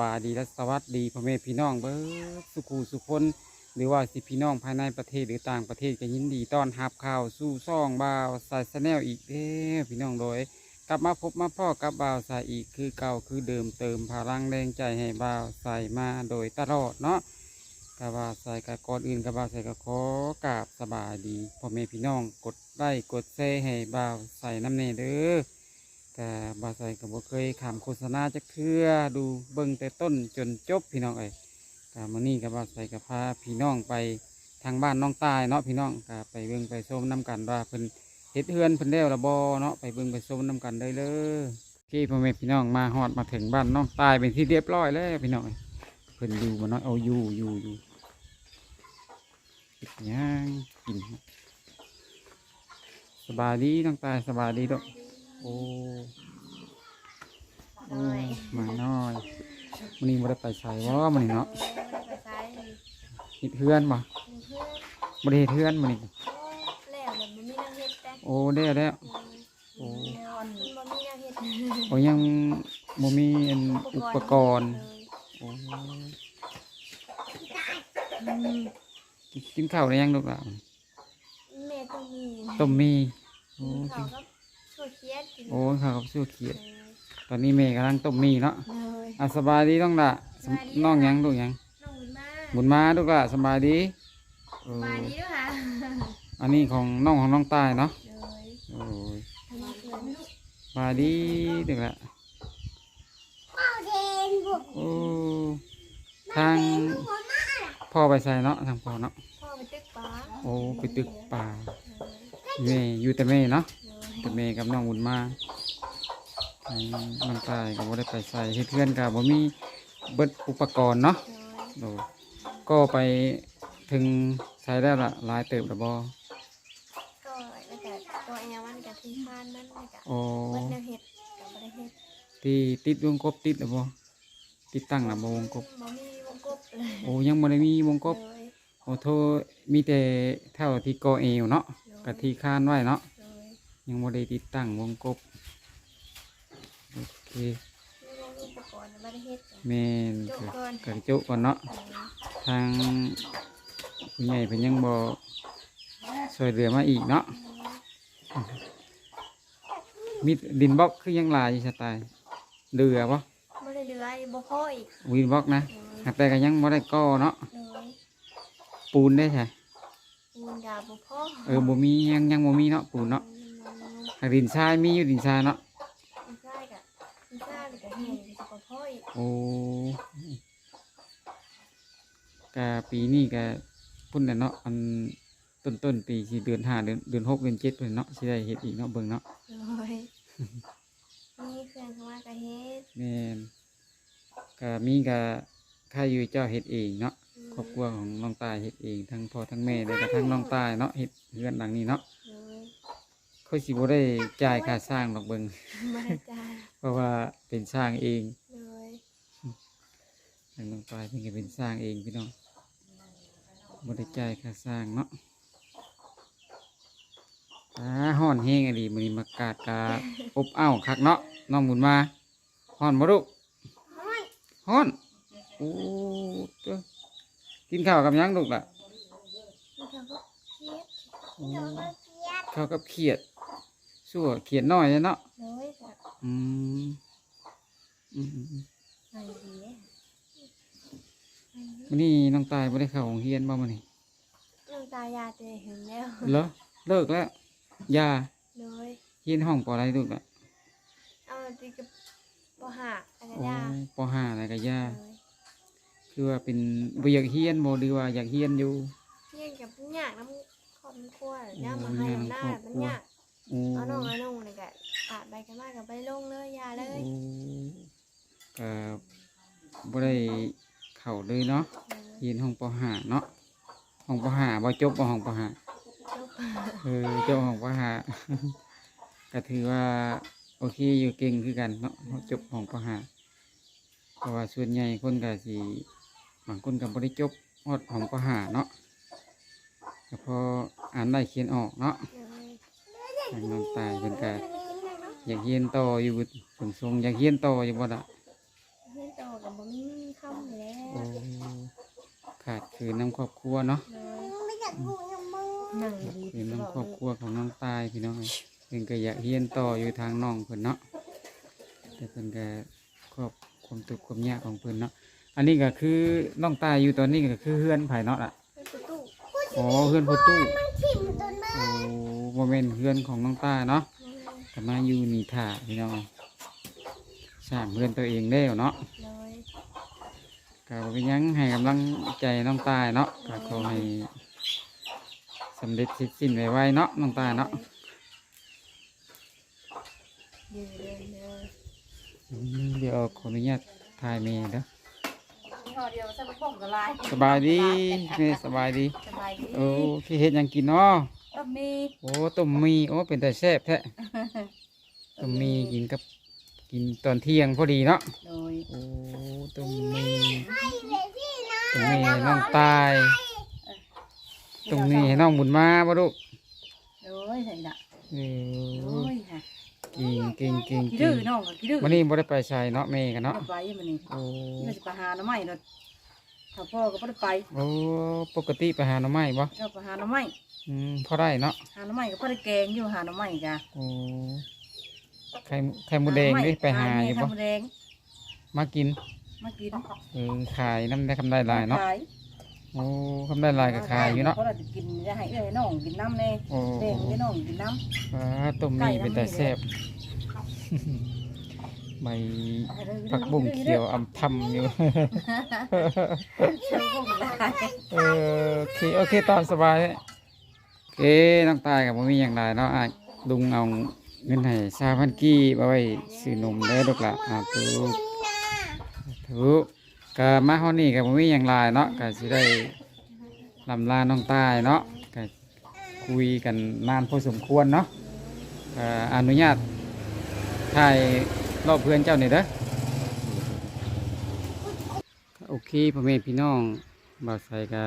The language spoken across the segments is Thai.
บายดีและสวัสดีพ่อแม่พี่น้องเบิดสุขูสุคน หรือว่าสิพี่น้องภายในประเทศหรือต่างประเทศก็ยินดีต้อนรับข่าวสู่ซ่องบ่าวสายแนลอีกเด้อพี่น้องโดย กลับมาพบมาพ่อกับบ่าวสายอีกคือเก่าคือเดิมเติมพลังแรงใจให้บ่าวสายมาโดยตลอดเนาะกับบ่าวสายกับก่อนอื่นกับบ่าวสายก็ขอกราบสบายดีพ่อแม่พี่น้องกดไลค์กดแชร์ให้บ่าวสายน้ำเนเด้อ แต่บาใส่กับบ่เคยขามโฆษณาจะเครือดูเบิ่งแต่ต้นจนจบพี่น้องเอ้ยกามื้อนี้กับบาใส่กับพาพี่น้องไปทางบ้านน้องตายเนาะพี่น้องก็ไปเบิ่งไปชมน้กันว่าเพิ่นเฮ็ดเฮือนเพิ่นแล้วละบ่เนาะไปเบิ่งไปชมน้กันได้เลยที่พ่อแม่พี่น้องมาฮอดมาถึงบ้านน้องตายเป็นที่เรียบร้อยแล้วพี่น้องเพิ่นอยู่บ่เนาะเอาอยู่อยู่อยู่เฮ็ดหยังกินสบายดีน้องตายสบายดีดอก โอ้โอ้หมาน้อยมันนี้บ่ได้ไปใส่ว่ามันนี่เนาะไปใช้เฮ็ดเฮือนบ่เพื่อนบ่ได้เฮ็ดเฮือนมันนี่แล้วแบบมันมีน้ำเห็ดแต่โอ้ได้แล้ว โอ้มันบ่มีน้ำเห็ดโอ้ยังบ่มีอันอุปกรณ์โอ้กินข้าวได้ยังลูกหล่ะแม่ต้องมีต้มมีโอ้เขากินก็ ช่วยเคียดกินโอ้ข้าวกับสู้เขียด ตอนนี้แม่กำลังต้มมีเนาะเลยอะสบายดีน้องล่ะสมน้องหยังลูกหยัง น้องบุญมาบุญมาลูกล่ะสบายดีเออมาดีด้วยค่ะอันนี้ของน้องของน้องตายเนาะเลยโอ้ยทำไมเพื่อนมาดีดึกละเอาเดนบุกโอ้ทางพ่อไปใส่เนาะทางพ่อเนาะพ่อไปตึกป้าโอ้ไปตึกป่าแม่อยู่แต่แม่เนาะ แต่แม่กับน้องบุญมาทางน้องตายก็บ่ได้ไปใส่เฮ็ดเพื่อนกับบ่มีเบิดอุปกรณ์เนาะเลยโดก็ไปถึงใช้ได้ละหลายเติบละบ่ก็แล้วก็ตัวแอลมันกับที่คานมันแล้วก็โอ้เบิดน้ำเห็ดกับบ่ได้เห็ดที่ติดวงกบติดละบ่ติดตั้งละบ่วงกบบ่มีวงกบเลยโอ้ยังบ่ได้มีวงกบเลยโอ้โทมีแต่เท่าที่กอเอวเนาะกะที่คานไว้เนาะเล ยยังบ่ได้ติดตั้งวงกบโอเคไม่ว่าอุปกรณ์ไม่ได้เฮ็ดจ้ะ แม่นโจ๊กก็ก่อนกะจุก่อนเนาะเออทางผู้ใหญ่เพิ่นยังบ่ช่วยเหลือมาอีกเนาะมีดินบล็อกคือยังหลายอยู่สไตล์เรือบ่ไม่ได้เดือยบ่พ่ออีกวินบล็อกนะเออหากแต่ก็ยังบ่ได้ก่อเนาะเลยปูนได้ใช่ปูนยาบ่พ่อเออบ่มียังยังบ่มีเนาะปูนเนาะหาก ดินทรายมีอยู่ดินทรายเนาะมันใช่กะมันใช่เลยกะเฮ็ดสิบ่พ่ออีกโอ้กะปีนี้กะพุ่นน่ะเนาะอันต้นต้นๆปีสิเดือนห้าเดือนเดือนหกเดือนเจ็ดเพิ่นเนาะสิได้เฮ็ดอีกเนาะเบิ่งเนาะเลยมีเพื่อนเข้ามากะเฮ็ดแม่นกะมีกะค่าอยู่เจ้าเฮ็ดเองเนาะ ครอบครัวของน้องตายเฮ็ดเองทั้งพ่อทั้งแม่เลยก็ทั้งน้องตายเนาะเฮ็ดเรือนหลังนี้เนาะ เลยค่อยสิบ่ได้จ่ายค่าสร้างดอกเบิ่งไม่ได้จ่ายเพราะว่าเป็นสร้างเองเลยทางน้องตายเพิ่นก็เป็นสร้างเองพี่น้องบ่ได้จ่ายค่าสร้างเนาะอ่าฮ้อนแฮงอะดีมื้อนี้มากาดกาอบอ้าวคักเนาะน้องหมุนมาฮ้อนบ่ลูกฮ้อนโอ้ตัวกินข้าวกับหยังลูกล่ะแล้วเขาก็เฮ็ดโอ้เขาก็เฮ็ดข้าวกับเขียด สั่วเขียดน้อยเนาะเลยค่ะอืมอืมอืมอืมไอ้ดีมื้อนี้น้องตายบ่ได้เข้าโรงเรียนบ่มื้อนี้น้ำตายาเตะเห็นแล้วเหรอเลิกแล้วยาเลยเรียนห้องปออะไรลูกล่ะเอาตีกับบ่หาอะไรโอ้ยาปห้าอะไรก็ยาเลยคือว่าเป็นบ่อยากเฮียนบ่หรือว่าอยากเฮียนอยู่เที่ยงกับยากน้ำครอบครัวย่ามาให้น้ำหน้ามันยาก โอ้เอาน้องเอาน้องนี่ก็ขาดใบกันมากกับไปลงเลยยาเลยโอ้ก็บ่ได้เข้าเลยเนาะเรียนห้องปห้าเนาะห้องปห้าบ่จบบ่ห้องปห้าจบเออเจ้าของปห้า ก็ถือว่าโอเคอยู่เก่งคือกันเนาะจบห้องปห้าเพราะว่าส่วนใหญ่คนก็สิบางคนก็บ่ได้จบฮอดห้องปห้าเนาะก็พออ่านได้เขียนออกเนาะ ทางน้องตายเพิ่นก็อยากเรียนโตอยู่สงสงอยากเรียนโตอยู่บ่ละเพื่อนโตกับบ่มีเข้าอยู่แล้วขาดคือน้ำครอบครัวเนาะคือน้ำครอบครัวของน้องตายพี่น้องเอ้ยเพิ่นก็อยากเรียนโตอยู่ทางน้องเพิ่นเนาะแต่เพิ่นก็ครอบความตุกความยากของเพิ่นเนาะอันนี้ก็คือน้องตายอยู่ตอนนี้ก็คือเฮือนไผ่เนาะอะเพื่อนประตูโอเฮือนพ่ตู้ โมเมนเฮือนของน้องตายเนาะก็มาอยู่นี่ถ่าพี่น้องสร้างเฮือนตัวเองได้วเนาะเลยก็บ่เป็นหยังให้กำลังใจน้องตายเนาะก็ขอให้สำเร็จเสร็จสิ้นไวๆเนาะน้องตายเนาะเดินเดินเดินอืมเดี๋ยวขออนุญาตถ่ายเมย์เด้อห่อเดียวใส่บุ้งก็ลายสบายดีแม่สบายดีสบายดี โอ้ที่เฮ็ดหยังกินเนาะ ก็มีโอ้ต้มมีโอ้เป็นแต่แซ่บแท้ต้มมีกินกับกินตอนเที่ยงพอดีเนาะโดยโอ้ต้มมีต้มมีให้น้องตายต้มมีให้น้องบุญมาบ่ลูกโดยใส่ละเอโดอยค่ะเก่งเก่งเก่งกี่เก่ดื้งอน้องก็กี่ดื้อวันนี้บ่ได้ไปใส่เนาะแม่กันเนาะไปมันนี่โอ้นี่จะไปหาหน่อไม้เนาะถ้าพ่อก็ไม่ได้ไปโอ้ปกติไปหาหน่อไม้บ่เราไปหาหน่อไม้ อืมพอได้เนาะหาหน่อไม้ก็ไม่ได้แกงอยู่หาหน่อไม้จ้ะโอ้ไข่ไข่หมูแดงดิไปหาอยู่ไข่บ่มดแดงมากินมากินเออขายน้ำได้คำได้หลายเนาะขายโอ้คำได้หลายก็ขายอยู่เนาะเพราะเราจะกินจะให้เอ้ยน้องกินน้ำแน่โอ้แดงให้น้องกินน้ฟ้าต้มมีเป็นแต่แซ่บใบำผักบุ้งเขียวอำทำอยู่เขียวบุ้งลายเออโอเคโอเคตามสบายโอ เคน้องตายกับผมมีอย่างไรเนาะอะลุงเอาเงินให้ซาพันกี้มาไว้ซื้อนมได้ดอกละอ่าถูกถูกก็มาห้องนี้กับผมมีอย่างไรเนาะก็สิได้ลำลาน้องตายเนาะก็คุยกันนานพอสมควรเนาะก็อนุญาตถ่ายรอบเพื่อนเจ้าหน่อยเด้อโอเคพ่อแม่พี่น้องบ่าวใส่ก็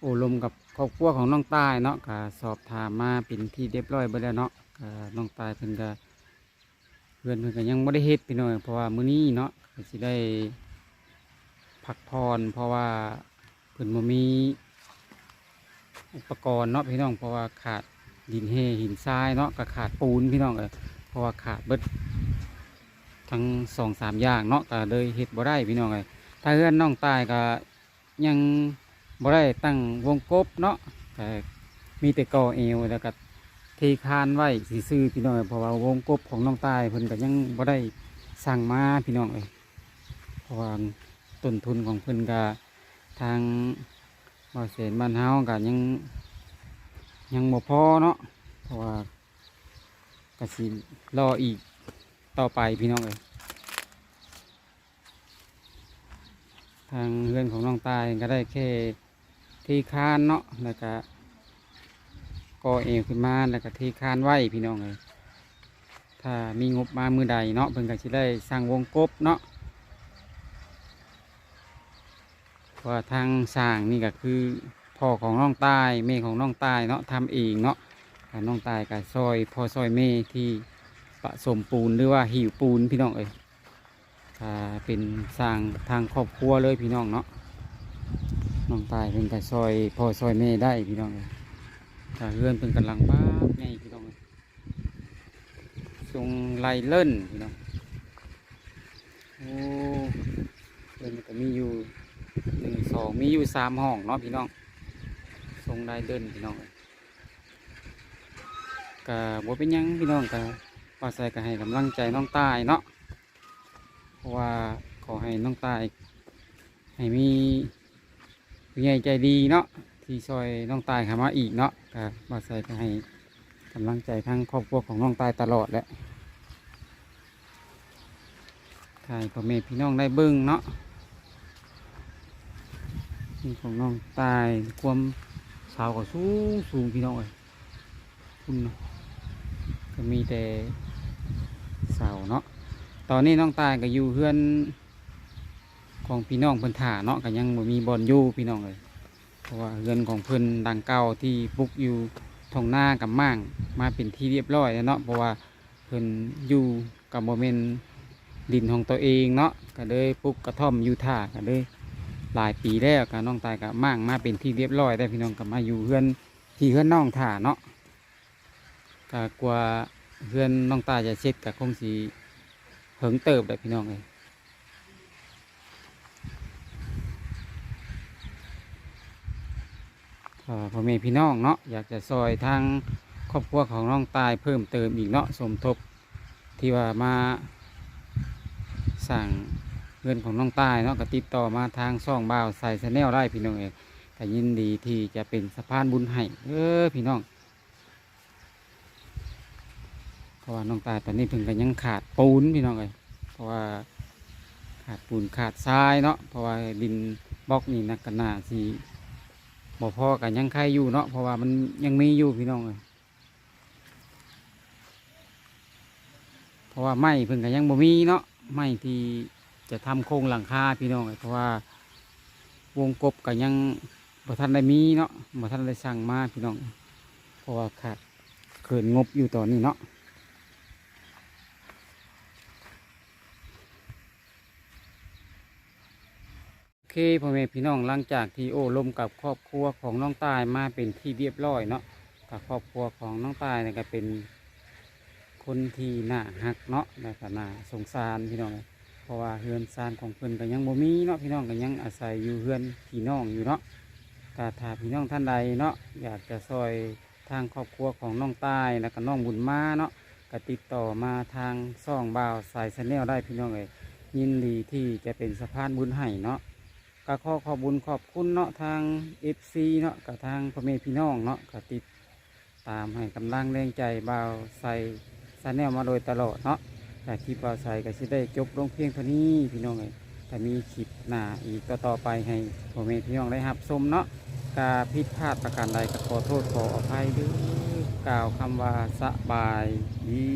โอลมกับ ครอบครัวของน้องตายเนาะก็สอบถามมาเป็นที่เรียบร้อยไปแล้วเนาะก็น้องตายเพิ่นก็เพื่อนเพิ่นก็ยังบ่ได้เฮ็ดพี่น้องเพราะว่ามื้อนี้เนาะก็สิได้พักผ่อนเพราะว่าเพิ่นบ่มีอุปกรณ์เนาะพี่น้องเพราะว่าขาดดินเฮหินทรายเนาะก็ขาดปูนพี่น้องเอ้ยเพราะว่าขาดเบิดทั้งสองสามอย่างเนาะก็เลยเฮ็ดบ่ได้พี่น้องเอ้ยถ้าเพื่อนน้องตายก็ยัง บ่ได้ตั้งวงกบเนาะแต่มีแต่ก่อเอวแล้วก็เทคานไว้สีซื้อพี่น้องเพราะว่าวงกบของน้องตายเพิ่นก็ยังบ่ได้สั่งมาพี่น้องเอ้ยเพราะว่าต้นทุนของเพิ่นก็ทางบ่อเสนบ้านเฮาก็ยังยังบ่พอเนาะเพราะว่าก็สิรออีกต่อไปพี่น้องเอ้ยทางเรื่องของน้องตายก็ได้แค่ ที่คานเนาะแล้วก็ก่อเอวขึ้นมาแล้วก็ที่คานไว้พี่น้องเลยถ้ามีงบมามือใดเนาะเพิ่นก็สิได้สร้างวงกบเนาะเพราะว่าทางสร้างนี่ก็คือพ่อของน้องตายแม่ของน้องตายเนาะทำเองเนาะน้องตายก็ซอยพ่อซอยแม่ที่ผสมปูนหรือว่าหิวปูนพี่น้องเอ้ยถ้าเป็นสร้างทางครอบครัวเลยพี่น้องเนาะ น้องตายเป็นกับซอยพอซอยแม่ได้พี่น้องเลยถ้าเลื่อนเป็นกำลังบ้าไงพี่น้องเลยทรงไล่เล่นพี่น้องโอ้เลื่อนก็มีอยู่หนึ่งสองมีอยู่สามห้องเนาะพี่น้องทรงไล่เล่นพี่น้องเลยก็บ่เป็นยังพี่น้องก็ป้าใส่ก็ให้กำลังใจน้องตายเนาะเพราะว่าขอให้น้องตายให้มี ผู้ใหญ่ใจดีเนาะที่ช่วยน้องตายขามาอีกเนาะก็มาใส่ก็ให้กำลังใจทั้งครอบครัวของน้องตายตลอดแหละถ่ายพ่อแม่พี่น้องได้เบิ้งเนาะนี่ของน้องตายความสาวก็สูงสูงพี่น้องเอ้ยคุณก็มีแต่สาวเนาะตอนนี้น้องตายก็อยู่เพื่อน ของพี่น้องเพิ่นถ่าเนาะก็ยังบ่มีบอลอยู่พี่น้องเลยเพราะว่าเรือนของเพิ่นดังเก่าที่ปุกอยู่ทองหน้ากับม่างมาเป็นที่เรียบร้อยแล้วเนาะเพราะว่าเพิ่นอยู่กับโมเมนดินของตัวเองเนาะก็เลยปุกกระท่อมอยู่ท่าก็เลยหลายปีแล้วกับน้องตายกับมั่งมาเป็นที่เรียบร้อยได้พี่น้องกับมาอยู่เฮือนที่เฮือนน้องถ่าเนาะก็กลัวเฮือนน้องตายจะเช็ดกับคงสีเหิงเติบได้พี่น้องเลยถ้า พ่อแม่พี่น้องเนาะอยากจะซอยทางครอบครัวของน้องตายเพิ่มเติมอีกเนาะสมทบที่ว่ามาสั่งเงินของน้องตายเนาะก็ติดต่อมาทางช่องบ่าวใส่ชแนลได้พี่น้องเองก็ยินดีที่จะเป็นสะพานบุญให้เออพี่น้องเพราะว่าน้องตายตอนนี้เพิ่งก็ยังขาดปูนพี่น้องเลยเพราะว่าขาดปูนขาดทรายเนาะเพราะว่าดินบล็อกนี่นักกันหนาสี บ่พอกันยังใครอยู่เนาะเพราะว่ามันยังมีอยู่พี่น้องเลยเพราะว่าไม้เพิ่งก็ยังบ่มีเนาะไม้ที่จะทำโครงหลังคาพี่น้องเพราะว่าวงกบก็ยังบ่ทันได้มีเนาะบ่ทันได้สั่งมาพี่น้องเพราะว่าขาดเขินงบอยู่ตอนนี้เนาะโอเค พ่อแม่พี่น้องหลังจากที่โอ้ลมกับครอบครัวของน้องตายมาเป็นที่เรียบร้อยเนาะกับครอบครัวของน้องตายเนี่ยก็เป็นคนที่น่าหักเนาะและก็น่าสงสารพี่น้องเพราะว่าเฮือนซานของเพิ่อนก็ยังบ่มีเนาะพี่น้องก็ยังอาศัยอยู่เฮือนพี่น้องอยู่เนาะถ้าถาพี่น้องท่านใดเนาะอยากจะซอยทางครอบครัวของน้องตายแล้วก็น้องบุญมาเนาะก็ติดต่อมาทางซ่องบ่าวสายชแนลได้พี่น้องเอ้ยยินดีที่จะเป็นสะพานบุญให้เนาะ ก็ขอขอบบุญขอบคุณเนาะทาง FC เนาะกับทางพ่อแม่พี่น้องเนาะก็ติดตามให้กำลังแรงใจบ่าวใส่ชแนลมาโดยตลอดเนาะแต่คลิปปลาใสก็จะได้จบลงเพียงเท่านี้พี่น้องเลยแต่มีคลิปหน้าอีกต่อไปให้พ่อแม่พี่น้องได้รับชมเนาะกาผิดพลาดประการใดก็ขอโทษขออภัยด้วยกล่าวคำว่าสบายดี